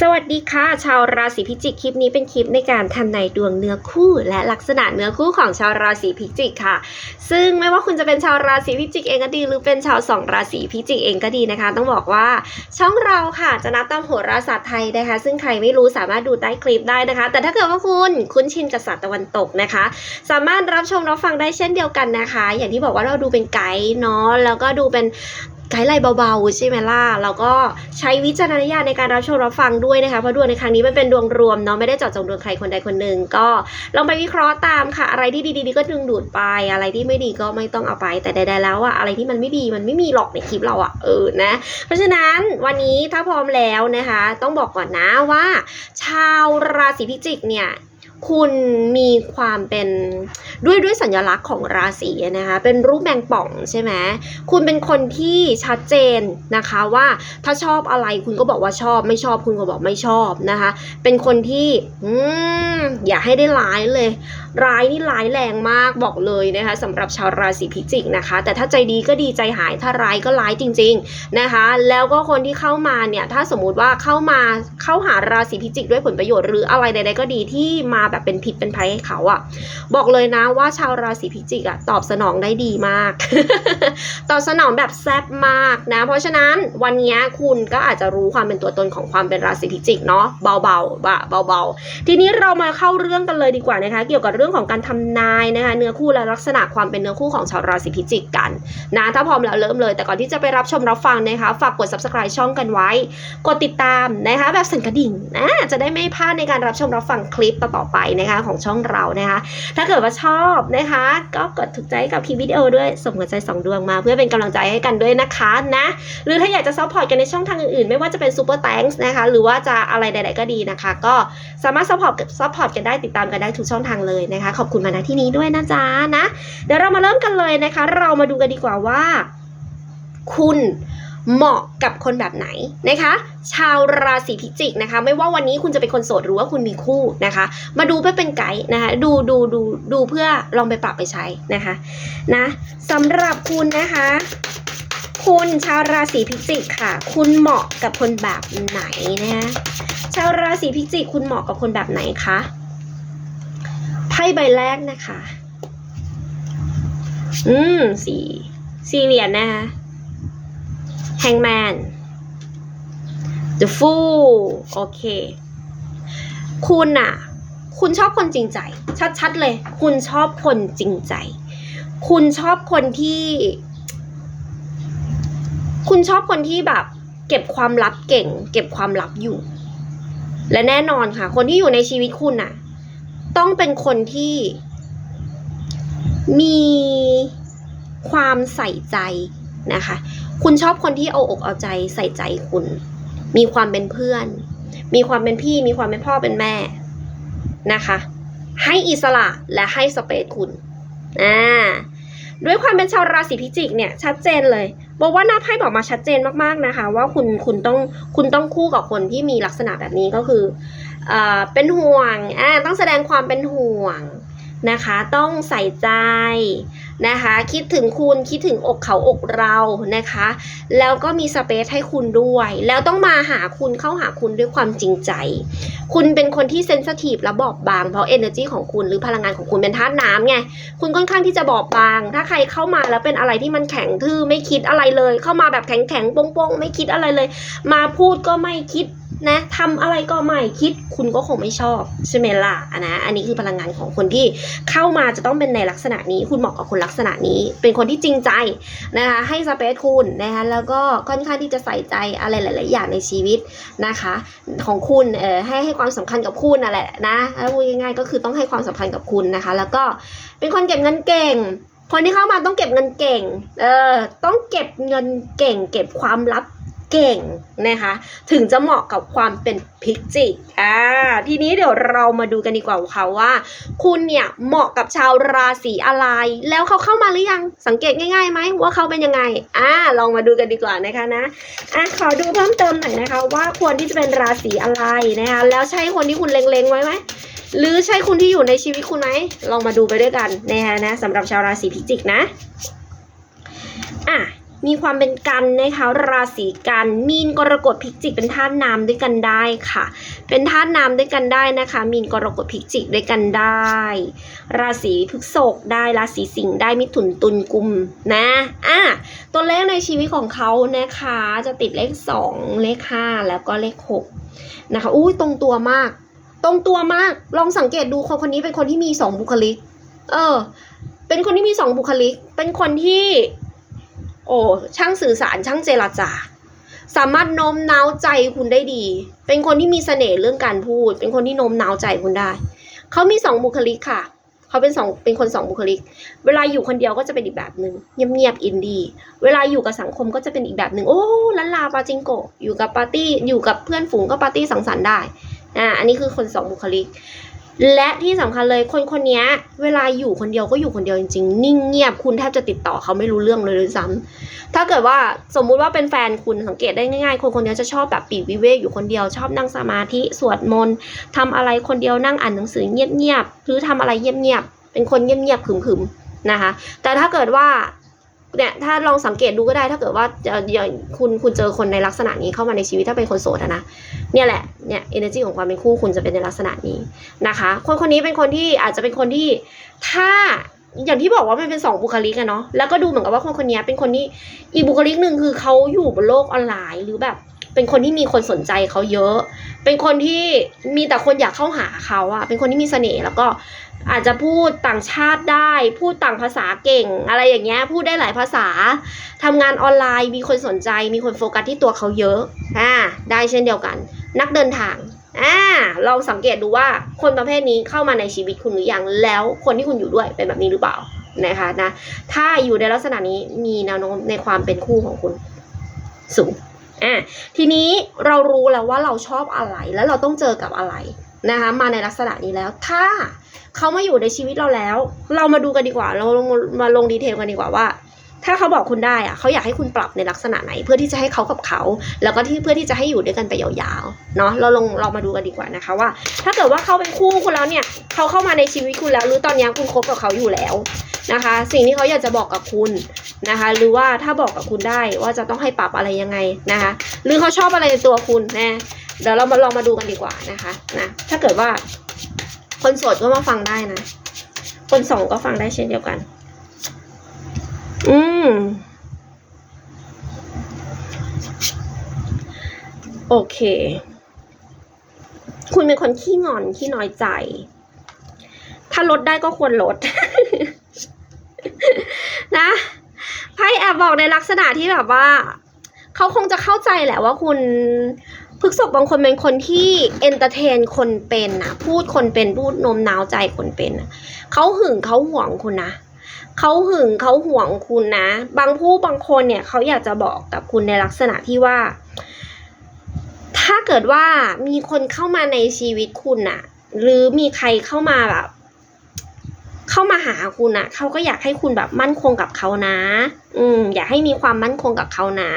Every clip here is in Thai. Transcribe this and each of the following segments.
สวัสดีค่ะ ชาวราศีพิจิกคลิปนี้เป็นคลิปในการทำนายดวงเนื้อคู่ และลักษณะเนื้อคู่ของชาวราศีพิจิกค่ะ ซึ่งไม่ว่าคุณจะเป็นชาวราศีพิจิกเองก็ดี หรือเป็นชาวสองราศีพิจิกเองก็ดีนะคะ ต้องบอกว่า ช่องเราค่ะจะนับตามโหราศาสตร์ไทยนะคะ ซึ่งใครไม่รู้สามารถดูใต้คลิปได้นะคะ แต่ถ้าเกิดว่าคุณคุ้นชินกับศาสตร์ตะวันตกนะคะ สามารถรับชมรับฟังได้เช่นเดียวกันนะคะ อย่างที่บอกว่าเราดูเป็นไกด์เนาะแล้วก็ดูเป็น กด์ไลน์เบาๆ ใช่ไหมล่ะ แล้วก็ใช้วิจารณญาณในการรับชมรับฟังด้วยนะคะ เพราะดวงในครั้งนี้มันเป็นดวงรวมเนาะ ไม่ได้เจาะจงดวงใครคนใดคนหนึ่ง ก็ลองไปวิเคราะห์ตามค่ะ อะไรที่ดีๆก็ดึงดูดไป อะไรที่ไม่ดีก็ไม่ต้องเอาไป แต่ใดๆแล้วอะอะไรที่มันไม่ดีมันไม่มีหรอกในคลิปเราอะเออ นะ เพราะฉะนั้นวันนี้ถ้าพร้อมแล้วนะคะ ต้องบอกก่อนนะว่า ชาวราศีพิจิกเนี่ย คุณมีความเป็นด้วยด้วยสัญลักษณ์ของราศีนะคะเป็นรูปแมงป่องใช่ไหมคุณเป็นคนที่ชัดเจนนะคะว่าถ้าชอบอะไรคุณก็บอกว่าชอบ ไม่ชอบคุณก็บอกไม่ชอบนะคะ เป็นคนที่อืมอย่าให้ได้ร้ายเลย ร้ายนี่ร้ายแรงมากบอกเลยนะคะสำหรับชาวราศีพิจิกนะคะ แต่ถ้าใจดีก็ดีใจหายถ้าร้ายก็ร้ายจริง ๆนะคะ แล้วก็คนที่เข้ามาเนี่ยถ้าสมมุติว่าเข้ามาเข้าหาราศีพิจิกด้วยผลประโยชน์หรืออะไรใดๆก็ดีที่มาแบบเป็นผิดเป็นภัยให้เขาอะบอกเลยนะว่าชาวราศีพิจิกอะตอบสนองได้ดีมาก ตอบสนองแบบแซ่บมากนะ เพราะฉะนั้นวันนี้คุณก็อาจจะรู้ความเป็นตัวตนของความเป็นราศีพิจิกเนาะเบาๆบะเบาๆ ทีนี้เรามาเข้าเรื่องกันเลยดีกว่านะคะ เกี่ยวกับเรื่องของการทำนายนะคะเนื้อคู่และลักษณะความเป็นเนื้อคู่ของชาวราศีพิจิกกันนะถ้าพร้อมแล้วเริ่มเลย แต่ก่อนที่จะไปรับชมรับฟังนะคะฝากกด subscribe ช่องกันไว้ กดติดตามนะคะแบบสั่นกระดิ่งนะจะได้ไม่พลาดในการรับชมรับฟังคลิปต่อๆไปนะคะของช่องเรานะคะ ถ้าเกิดว่าชอบนะคะ ก็กดถูกใจกับคลิปวิดีโอด้วยส่งหัวใจสองดวงมาเพื่อเป็นกำลังใจให้กันด้วยนะคะนะหรือถ้าอยากจะซัพพอร์ตกันในช่องทางอื่นๆ ไม่ว่าจะเป็นซูเปอร์แตงส์นะคะหรือว่าจะอะไรใดๆก็ดีนะคะ ก็สามารถซัพพอร์ตซัพพอร์ตกันได้ติดตามกันได้ทุกช่องทางเลยนะคะ ขอบคุณมาณที่นี้ด้วยนะจ๊ะนะ เดี๋ยวเรามาเริ่มกันเลยนะคะ เรามาดูกันดีกว่าว่า คุณ เหมาะกับคนแบบไหนนะคะ ชาวราศีพิจิกนะคะ ไม่ว่าวันนี้คุณจะเป็นคนโสดหรือว่าคุณมีคู่นะคะ มาดูเพื่อเป็นไกด์นะคะ ดูดูดูดูเพื่อลองไปปรับไปใช้นะคะนะสำหรับคุณนะคะ คุณชาวราศีพิจิกค่ะ คุณเหมาะกับคนแบบไหนนะคะชาวราศีพิจิกคุณเหมาะกับคนแบบไหนคะไพ่ใบแรกนะคะ อืมสี่สี่เหรียญนะคะ Hangman The Fool โอเค คุณอะคุณชอบคนจริงใจ ชัดๆเลย คุณชอบคนจริงใจ คุณชอบคนที่ คุณชอบคนที่แบบ เก็บความลับเก่ง เก็บความลับอยู่ และแน่นอนค่ะ คนที่อยู่ในชีวิตคุณน่ะต้องเป็นคนที่มีความใส่ใจ นะคะ คุณชอบคนที่เอาอกเอาใจใส่ใจคุณ มีความเป็นเพื่อน มีความเป็นพี่ มีความเป็นพ่อเป็นแม่นะคะ ให้อิสระและให้สเปซคุณอ่าด้วยความเป็นชาวราศีพิจิกเนี่ยชัดเจนเลยบอกว่าหน้าไพ่บอกมาชัดเจนมากๆนะคะ ว่าคุณคุณต้องคุณต้องคู่กับคนที่มีลักษณะแบบนี้ก็คือเอ่าเป็นห่วงอ่าต้องแสดงความเป็นห่วง นะคะ ต้องใส่ใจนะคะ คิดถึงคุณคิดถึงอกเขาอกเรานะคะ แล้วก็มีสเปซให้คุณด้วย แล้วต้องมาหาคุณเข้าหาคุณด้วยความจริงใจ คุณเป็นคนที่เซนสทีฟและบอบบาง เพราะ energy ของคุณหรือพลังงานของคุณเป็นธาตุน้ำไงคุณค่อนข้างที่จะบอบบาง ถ้าใครเข้ามาแล้วเป็นอะไรที่มันแข็งทื่อไม่คิดอะไรเลย เข้ามาแบบแข็งแข็งๆโป้งๆไม่คิดอะไรเลย มาพูดก็ไม่คิด นะทำอะไรก็ไม่คิดคุณก็คงไม่ชอบใช่ไหมล่ะอะนะอันนี้คือพลังงานของคนที่เข้ามาจะต้องเป็นในลักษณะนี้ คุณเหมาะกับคนลักษณะนี้ เป็นคนที่จริงใจนะคะให้สเปซคุณนะคะแล้วก็ค่อนข้างที่จะใส่ใจอะไรหลาย ๆ อย่างในชีวิตนะคะ ของคุณเออให้ให้ความสำคัญกับคุณนั่นแหละนะถ้าพูดง่าย ๆ ก็คือต้องให้ความสำคัญกับคุณนะคะ แล้วก็เป็นคนเก็บเงินเก่งคนที่เข้ามาต้องเก็บเงินเก่ง เออ ต้องเก็บเงินเก่ง เก็บความลับ เก่งนะคะ ถึงจะเหมาะกับความเป็นพิจิกอ่าทีนี้เดี๋ยวเรามาดูกันดีกว่าค่ะว่า คุณเนี่ยเหมาะกับชาวราศีอะไร แล้วเขาเข้ามาหรือยังสังเกตง่ายๆไหมว่าเขาเป็นยังไงอ่าลองมาดูกันดีกว่านะคะนะอะขอดูเพิ่มเติมหน่อยนะคะ ว่าควรที่จะเป็นราศีอะไรนะคะแล้วใช่คนที่คุณเล็งๆไว้ไหมหรือใช่คุณที่อยู่ในชีวิตคุณไหมลองมาดูไปด้วยกันนะคะนะสำหรับชาวราศีพิจิกนะอะ มีความเป็นกันนะคะราศีกันมีนกรกฎพิจิกเป็นธาตุน้ำด้วยกันได้ค่ะ เป็นธาตุน้ำด้วยกันได้นะคะ มีนกรกฎพิจิกด้วยกันได้ ราศีพฤษภได้ราศีสิงห์ได้มิถุนตุลกุมนะอะตัวเลขในชีวิตของเขานะคะจะติดเลขสองเลขห้าแล้วก็เลขหกนะคะอุ้ยตรงตัวมาก ตรงตัวมากลองสังเกตดูคนคนนี้เป็นคนที่มีสองบุคลิก เออ เป็นคนที่มีสองบุคลิก เป็นคนที่ โอ้ช่างสื่อสารช่างเจรจา สามารถโน้มน้าวใจคุณได้ดี เป็นคนที่มีเสน่ห์เรื่องการพูด เป็นคนที่โน้มน้าวใจคุณได้ เขามีสองบุคลิกค่ะ เขาเป็นสองเป็นคนสองบุคลิก เวลาอยู่คนเดียวก็จะเป็นอีกแบบหนึ่งเงียบๆอินดี้เวลาอยู่กับสังคมก็จะเป็นอีกแบบหนึ่งโอ้ลันลาปาจิงโกอยู่กับปาร์ตี้อยู่กับเพื่อนฝูงก็ปาร์ตี้สังสรรค์ได้อ่าอันนี้คือคนสองบุคลิก และที่สำคัญเลยคนคนนี้เวลาอยู่คนเดียวก็อยู่คนเดียวจริงๆ นิ่งเงียบคุณแทบจะติดต่อเขาไม่รู้เรื่องเลยด้วยซ้ำถ้าเกิดว่าสมมุติว่าเป็นแฟนคุณสังเกตได้ง่ายๆ คนคนนี้จะชอบแบบปีกวิเวกอยู่คนเดียวชอบนั่งสมาธิสวดมนต์ทำอะไรคนเดียวนั่งอ่านหนังสือเงียบๆหรือทำอะไรเงียบๆเป็นคนเงียบๆขึมๆนะคะ แต่ถ้าเกิดว่า เนี่ยถ้าลองสังเกตดูก็ได้ถ้าเกิดว่าจะอย่างคุณคุณเจอคนในลักษณะนี้เข้ามาในชีวิตถ้าเป็นคนโสดนะเนี่ยแหละเนี่ย energy ของความเป็นคู่คุณจะเป็นในลักษณะนี้นะคะ คนคนนี้เป็นคนที่อาจจะเป็นคนที่ถ้าอย่างที่บอกว่ามันเป็นสองบุคลิกอะเนาะแล้วก็ดูเหมือนกับว่าคนคนนี้เป็นคนที่อีกบุคลิกหนึ่งคือเขาอยู่บนโลกออนไลน์หรือแบบเป็นคนที่มีคนสนใจเขาเยอะ เป็นคนที่มีแต่คนอยากเข้าหาเขาอะเป็นคนที่มีเสน่ห์แล้วก็ อาจจะพูดต่างชาติได้ พูดต่างภาษาเก่ง อะไรอย่างเงี้ยพูดได้หลายภาษาทำงานออนไลน์มีคนสนใจ มีคนโฟกัสที่ตัวเขาเยอะอ่าได้เช่นเดียวกัน นักเดินทางอ่าลองสังเกตดูว่าคนประเภทนี้เข้ามาในชีวิตคุณหรือยังแล้วคนที่คุณอยู่ด้วยเป็นแบบนี้หรือเปล่านะคะนะถ้าอยู่ในลักษณะนี้มีแนวโน้มในความเป็นคู่ของคุณสูงอะทีนี้เรารู้แล้วว่าเราชอบอะไรแล้วเราต้องเจอกับอะไรนะคะมาในลักษณะนี้แล้วถ้า เขามาอยู่ในชีวิตเราแล้ว เรามาดูกันดีกว่า เราลงมาลงดีเทลกันดีกว่าว่า ถ้าเขาบอกคุณได้อะเขาอยากให้คุณปรับในลักษณะไหน เพื่อที่จะให้เขากับเขา แล้วก็ที่เพื่อที่จะให้อยู่ด้วยกันไปยาวๆเนาะเราลงเรามาดูกันดีกว่านะคะว่า ถ้าเกิดว่าเขาเป็นคู่คุณแล้วเนี่ยเขาเข้ามาในชีวิตคุณแล้ว หรือตอนนี้คุณคบกับเขาอยู่แล้วนะคะ สิ่งที่เขาอยากจะบอกกับคุณนะคะ หรือว่าถ้าบอกกับคุณได้ว่าจะต้องให้ปรับอะไรยังไงนะคะ หรือเขาชอบอะไรในตัวคุณนะเดี๋ยวเรามาลองมาดูกันดีกว่านะคะนะถ้าเกิดว่า คนโสดก็มาฟังได้นะ คนสองก็ฟังได้เช่นเดียวกัน อืม โอเค คุณเป็นคนขี้งอนขี้น้อยใจ ถ้าลดได้ก็ควรลด นะไพ่แอบบอกในลักษณะที่แบบว่า เขาคงจะเข้าใจแหละว่าคุณ พฤกษบบางคนเป็นคนที่เอนเตอร์เทนคนเป็นนะพูดคนเป็นพูดโน้มน้าวใจคนเป็นนะเขาหึงเขาห่วงคุณนะเขาหึงเขาห่วงคุณนะ บางผู้บางคนเนี่ยเขาอยากจะบอกกับคุณในลักษณะที่ว่า ถ้าเกิดว่ามีคนเข้ามาในชีวิตคุณน่ะ หรือมีใครเข้ามาแบบ เข้ามาหาคุณน่ะเขาก็อยากให้คุณแบบมั่นคงกับเขานะ อืมอยาให้มีความมั่นคงกับเขานะ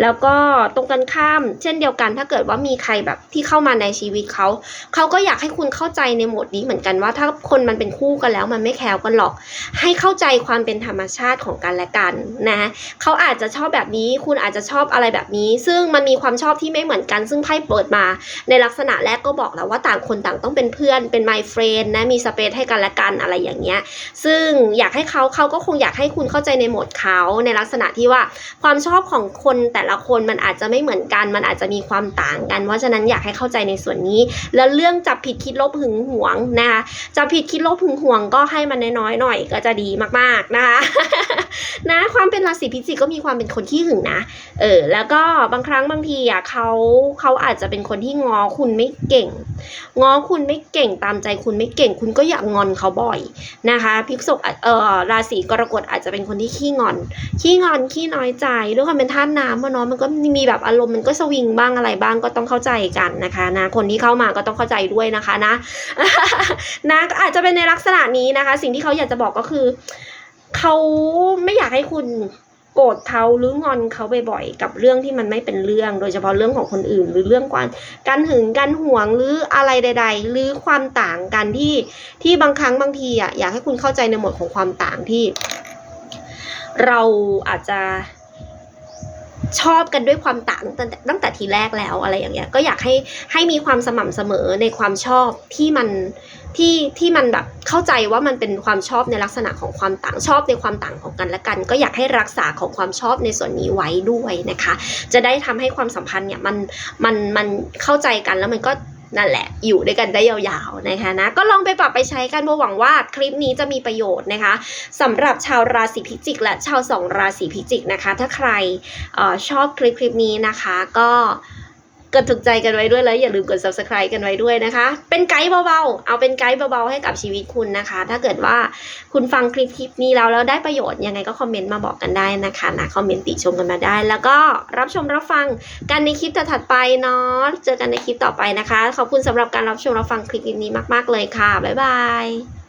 แล้วก็ตรงกันข้าม เช่นเดียวกัน ถ้าเกิดว่ามีใครแบบที่เข้ามาในชีวิตเขาเขาก็อยากให้คุณเข้าใจในโหมดนี้เหมือนกันว่า ถ้าคนมันเป็นคู่กันแล้วมันไม่แคล้วกันหรอก ให้เข้าใจความเป็นธรรมชาติของกันและกันนะเขาอาจจะชอบแบบนี้ คุณอาจจะชอบอะไรแบบนี้ ซึ่งมันมีความชอบที่ไม่เหมือนกัน ซึ่งไพ่เปิดมา ในลักษณะแรกก็บอกแล้วว่าต่างคนต่างต้องเป็นเพื่อนเป็น my friend นะมีสเปซให้กันและกันอะไรอย่างเงี้ยซึ่งอยากให้เขาเขาก็คงอยากให้คุณเข้าใจในโหมดเขาในลักษณะที่ว่าความชอบของคนแต่ละคนมันอาจจะไม่เหมือนกัน มันอาจจะมีความต่างกัน เพราะฉะนั้นอยากให้เข้าใจในส่วนนี้ แล้วเรื่องจับผิดคิดลบหึงหวงนะคะจับผิดคิดลบหึงหวงก็ให้มันน้อยๆหน่อยก็จะดีมากๆนะคะนะความเป็นราศีพิจิกก็มีความเป็นคนขี้หึงนะ เออ แล้วก็บางครั้งบางทีอะเขาเขาอาจจะเป็นคนที่ง้อคุณไม่เก่งง้อคุณไม่เก่งตามใจคุณไม่เก่ง คุณก็อยากงอนเขาบ่อยนะคะ พิกษกเออราศีกรกฎอาจจะเป็นคนที่ขี้งอนขี้งอนขี้น้อยใจด้วยความเป็นธาตุน้ำอะเนาะมันก็มีแบบอารมณ์มันก็สวิงบ้างอะไรบ้างก็ต้องเข้าใจกันนะคะนะคนที่เข้ามาก็ต้องเข้าใจด้วยนะคะนะนะอาจจะเป็นในลักษณะนี้นะคะ สิ่งที่เขาอยากจะบอกก็คือเขาไม่อยากให้คุณโกรธเขาหรืองอนเขาบ่อยๆกับเรื่องที่มันไม่เป็นเรื่อง โดยเฉพาะเรื่องของคนอื่น หรือเรื่องการการหึงการหวงหรืออะไรใด ๆ หรือความต่างกันที่ที่บางครั้งบางทีอะอยากให้คุณเข้าใจในหมดของความต่างที่ เราอาจจะชอบกันด้วยความต่างตั้งแต่ตั้งแต่ทีแรกแล้วอะไรอย่างเงี้ยก็อยากให้ให้มีความสม่ำเสมอในความชอบที่มันที่ที่มันแบบเข้าใจว่ามันเป็นความชอบในลักษณะของความต่างชอบในความต่างของกันและกัน ก็อยากให้รักษาของความชอบในส่วนนี้ไว้ด้วยนะคะ จะได้ทำให้ความสัมพันธ์เนี่ยมันมันมันเข้าใจกันแล้วมันก็ นั่นแหละ อยู่ด้วยกันได้ยาวๆนะคะนะก็ลองไปปรับไปใช้กันโบหวังว่าคลิปนี้จะมีประโยชน์นะคะสำหรับชาวราศีพิจิก และชาวสองราศีพิจิกนะคะ ถ้าใครออชอบคลิปคลิปนี้นะคะก็ กดถูกใจกันไว้ด้วยแล้วอย่าลืมกด subscribe กันไว้ด้วยนะคะ เป็นไกด์เบาๆ เอาเป็นไกด์เบาๆให้กับชีวิตคุณนะคะ ถ้าเกิดว่าคุณฟังคลิปคลิปนี้แล้วแล้วได้ประโยชน์ยังไงก็คอมเมนต์มาบอกกันได้นะคะนะคอมเมนต์ติชมกันมาได้ แล้วก็รับชมรับฟังกันในคลิปถัดไปเนาะเจอกันในคลิปต่อไปนะคะ ขอบคุณสำหรับการรับชมรับฟังคลิปนี้มาก ๆเลยค่ะบ๊ายบาย